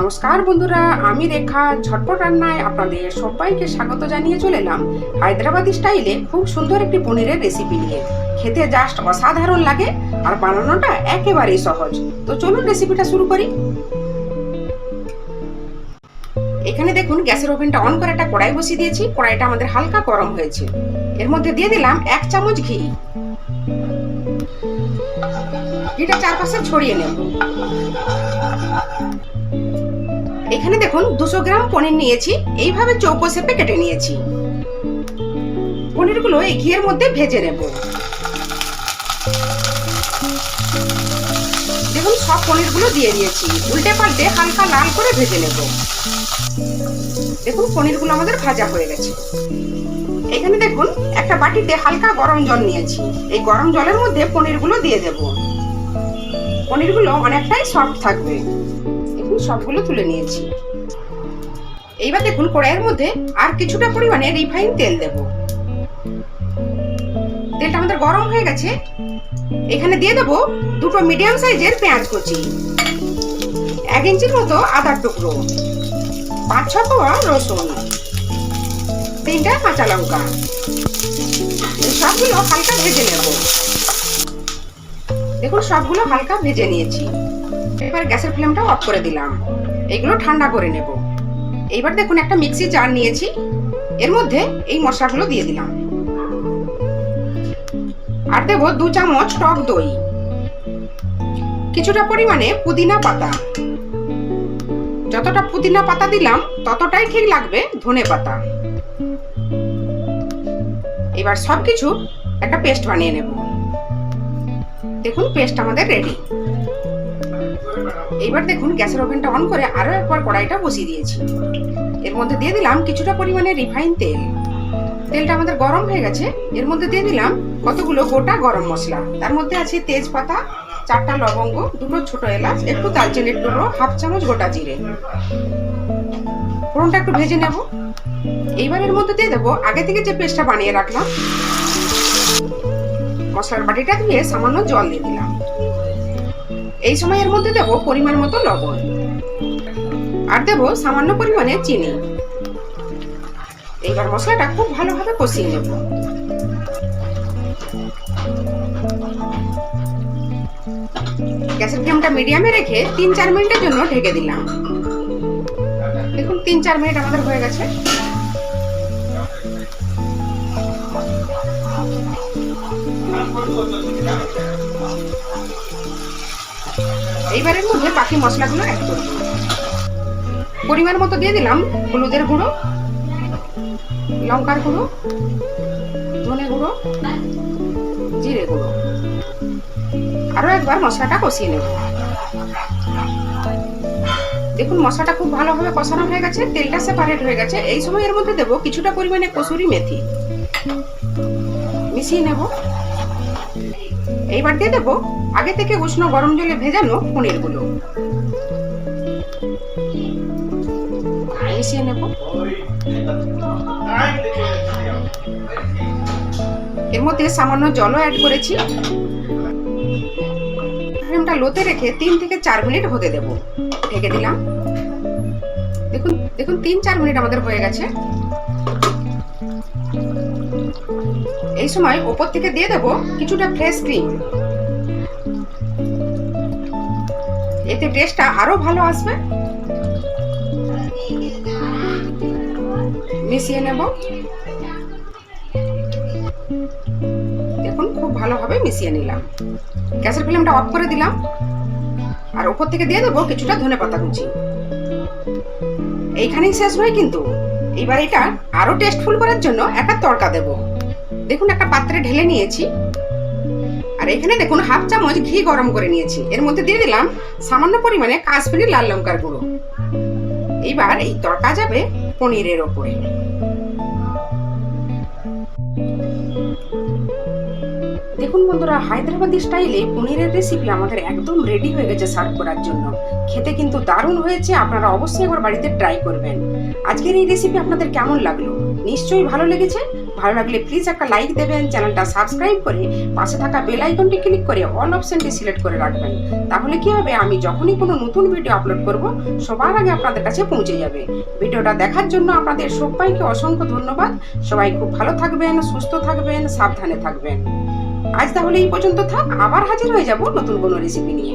নমস্কার বন্ধুরা, আমি রেখা। ঝটপট রান্নায় আপনাদের সবাইকে স্বাগত জানিয়ে চলে এলাম হায়দ্রাবাদি স্টাইলে খুব সুন্দর একটি পনিরের রেসিপি নিয়ে। খেতে জাস্ট অসাধারণ লাগে আর বানানোটা একেবারেই সহজ। তো চলুন রেসিপিটা শুরু করি। এখানে দেখুন, গ্যাসের ওভেনটা অন করে একটা কড়াই বসিয়ে দিয়েছি। কড়াইটা আমাদের হালকা গরম হয়েছে। এর মধ্যে দিয়ে দিলাম এক চামচ ঘি। ঘিটা চারপাশে ছড়িয়ে নেব। এখানে দেখুন দুশো গ্রাম পনির নিয়েছি, এইভাবে চৌকো শেপে কেটে নিয়েছি। পনিরগুলো এই ঘিয়ের মধ্যে ভেজে নেব। দেখুন, সব পনিরগুলো দিয়ে দিয়েছি। উল্টে পাল্টে হালকা লাল করে ভেজে নেব। দেখুন, পনিরগুলো আমাদের ভাজা হয়ে গেছে। এখানে দেখুন, একটা বাটিতে হালকা গরম জল নিয়েছি। এই গরম জলের মধ্যে পনিরগুলো দিয়ে দেব। পনিরগুলো অনেকটাই সফট থাকবে। সবগুলো তুলে নিয়েছি। এইবার দেখুন কড়াইয়ের মধ্যে আর কিছুটা পরিমাণে রিফাইন তেল দেব। তেলটা আমাদের গরম হয়ে গেছে। এখানে দিয়ে দেবো দুটো মিডিয়াম সাইজের পেঁয়াজ কুচি, এক ইঞ্চির মতো আদার টুকরো, পাঁচ ছ কোয়া রসুন, তিনটা কাঁচা লঙ্কা। সবগুলো হালকা ভেজে নেব। দেখুন সবগুলো হালকা ভেজে নিয়েছি। এবার গ্যাসের ফ্লেমটা অফ করে দিলাম। এগুলো ঠান্ডা করে নেব। এইবার দেখুন, একটা মিক্সি জার নিয়েছি। এর মধ্যে এই মশলাগুলো দিয়ে দিলাম। আর দেব দু চামচ টক দই। কিছুটা পরিমাণে পুদিনা পাতা। যতটা পুদিনা পাতা দিলাম, ততটাই ঠিক লাগবে ধনে পাতা। এবার সবকিছু একটা পেস্ট বানিয়ে নেব। দেখুন, পেস্ট আমাদের রেডি এইবার দেখুন গ্যাসের ওভেনটা অন করে আরও একবার কড়াইটা বসিয়ে দিয়েছি। এর মধ্যে দিয়ে দিলাম কিছুটা পরিমাণে রিফাইন তেল। তেলটা আমাদের গরম হয়ে গেছে। এর মধ্যে দিয়ে দিলাম কতগুলো গোটা গরম মশলা। তার মধ্যে আছে তেজপাতা, চারটা লবঙ্গ, দুটো ছোট এলাচ, একটু দালচিনির টুকরো হাফ চামচ গোটা জিরে। ফোড়নটা একটু ভেজে নেব। এইবার এর মধ্যে দিয়ে দেবো আগে থেকে যে পেস্টটা বানিয়ে রাখলাম, মশলার বাটিটা দিয়ে সামান্য জল দিয়ে দিলাম। এই সময় এর মধ্যে দেবো পরিমাণ মতো লবণ। আর দেব সামান্য পরিমাণে চিনি। এইবার মশলাটা খুব ভালোভাবে কষিয়ে নেব। গ্যাসের ফ্লেমটা মিডিয়ামে রেখে তিন চার মিনিটের জন্য ঢেকে দিলাম। দেখুন, তিন চার মিনিট আমাদের হয়ে গেছে। এইবারের মধ্যে বাকি মশলাগুলো অ্যাড করব পরিমাণ মতো দিয়ে দিলাম হলুদের গুঁড়ো, লঙ্কার গুঁড়ো, ধনে গুঁড়ো, জিরে গুঁড়ো। আরও একবার মশলাটা কষিয়ে নেব। দেখুন, মশলাটা খুব ভালোভাবে কষানো হয়ে গেছে, তেলটা সেপারেট হয়ে গেছে। এই সময় এর মধ্যে দেবো কিছুটা পরিমাণে কসুরি মেথি। মিশিয়ে নেব। এইবার দিয়ে দেবো আগে থেকে উষ্ণ গরম জলে ভেজানো পনিরগুলো। মিশিয়ে নেব। এর মধ্যে সামান্য জলও অ্যাড করেছি। ফ্লেমটা লোতে রেখে তিন থেকে চার মিনিট হতে দেব। ঢেকে দিলাম। দেখুন দেখুন, তিন চার মিনিট আমাদের হয়ে গেছে। এই সময় ওপর থেকে দিয়ে দেব কিছুটা ফ্রেশ ক্রিম এতে টেস্টটা আরও ভালো আসবে। মিশিয়ে নেব। দেখুন, খুব ভালোভাবে মিশিয়ে নিলাম। গ্যাসের ফ্লেমটা অফ করে দিলাম। আর উপর থেকে দিয়ে দেবো কিছুটা ধনে পাতা কুচি। এইখানেই শেষ নয় কিন্তু। এইবার এটা আরও টেস্টফুল করার জন্য একটা তড়কা দেব। দেখুন, একটা পাত্রে ঢেলে নিয়েছি। আর এখানে দেখুন হাফ চামচ ঘি গরম করে নিয়েছি। এর মধ্যে দিয়ে দিলাম সামান্য পরিমাণে কাশ্মীরি লাল লঙ্কার গুঁড়ো। এইবার এই তড়কা যাবে পনিরের ওপরে। দেখুন বন্ধুরা, হায়দ্রাবাদি স্টাইলে পনিরের রেসিপি আমাদের একদম রেডি হয়ে গেছে সার্ভ করার জন্য। খেতে কিন্তু দারুণ হয়েছে, আপনারা অবশ্যই একবার বাড়িতে ট্রাই করবেন। আজকের এই রেসিপি আপনাদের কেমন লাগল? নিশ্চয়ই ভালো লেগেছে। ভালো লাগলে প্লিজ একটা লাইক দেবেন চ্যানেলটা সাবস্ক্রাইব করে পাশে থাকা বেল আইকনটি ক্লিক করে অল অপশনটি সিলেক্ট করে রাখবেন। তাহলে কি হবে? আমি যখনই কোনো নতুন ভিডিও আপলোড করব, সবার আগে আপনাদের কাছে পৌঁছে যাবে। ভিডিওটা দেখার জন্য আপনাদের সবাইকে অসংখ্য ধন্যবাদ। সবাই খুব ভালো থাকবেন, সুস্থ থাকবেন, সাবধানে থাকবেন। আজ তাহলে এই পর্যন্ত থাক, আবার হাজির হয়ে যাব নতুন কোনো রেসিপি নিয়ে।